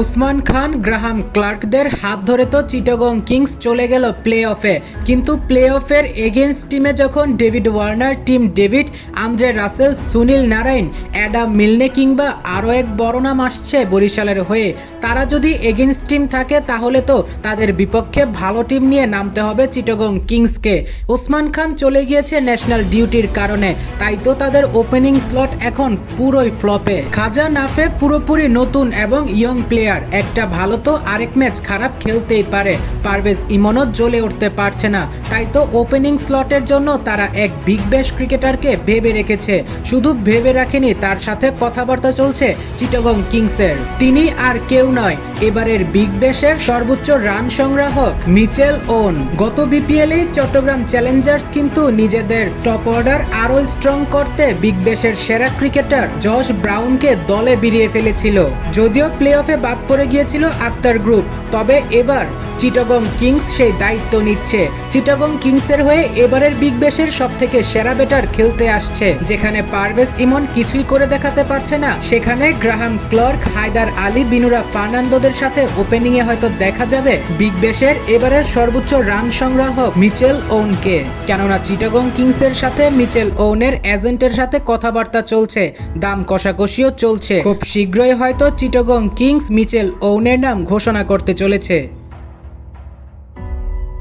ওসমান খান, Graham ক্লার্কদের হাত ধরে তো চিটাগং কিংস চলে গেল প্লে অফে কিন্তু প্লে অফের এগেনস্ট টিমে যখন David Warner, Tim David, Andre Russell, Sunil Narine, Adam Milne কিংবা আরও এক বড় নাম আসছে বরিশালের হয়ে, তারা যদি এগেনস্ট টিম থাকে তাহলে তো তাদের বিপক্ষে ভালো টিম নিয়ে নামতে হবে চিটাগং কিংসকে। ওসমান খান চলে গিয়েছে ন্যাশনাল ডিউটির কারণে, তাই তো তাদের ওপেনিং স্লট এখন পুরোই ফ্লপে। খাজা নাফে পুরোপুরি নতুন এবং ইয়ং প্লেয়ার একটা ভালো তো আরেক ম্যাচ খারাপ খেলতেই পারে। পারভেজ ইমনও জ্বলে উঠতে পারছে না। তাই তো ওপেনিং স্লটের জন্য তারা এক বিগ ব্যাশ ক্রিকেটারকে ভেবে রেখেছে। শুধু ভেবে রাখেনি, তার সাথে কথাবার্তা চলছে চিটাগং কিংসের। তিনি আর কেউ নয়, এবারের বিগ ব্যাশের সর্বোচ্চ রান সংগ্রাহক মিচেল ওন। গত বিপিএলে চট্টগ্রাম চ্যালেঞ্জার্স কিন্তু নিজেদের টপ অর্ডার আরও স্ট্রং করতে বিগ ব্যাশের সেরা ক্রিকেটার জশ ব্রাউনকে দলে বিরিয়ে ফেলেছিল। যদিও প্লে অফে বাদ পড়ে গিয়েছিল আক্তার গ্রুপ। তবে এবার চিটাগং কিংস সেই দায়িত্ব নিচ্ছে। চিটাগং কিংসের হয়ে এবারের বিগ ব্যাশের সব থেকে সেরা ব্যাটার খেলতে আসছে। যেখানে পারভেজ ইমন কিছুই করে দেখাতে পারছে না। সেখানে গ্রাহাম ক্লার্ক, হায়দার আলী, বিনুরা ফার্নান্দোদের সাথে ওপেনিংয়ে হয়তো দেখা যাবে বিগ ব্যাশের এবারের সর্বোচ্চ রান সংগ্রাহক মিচেল ওনকে কেননা চিটাগং কিংসের সাথে মিচেল ওনের এজেন্টের সাথে কথাবার্তা চলছে। দাম কষাকষিও চলছে। খুব শীঘ্রই হয়তো চিটাগং কিংস মিচেল ওনের নাম ঘোষণা করতে চলেছে।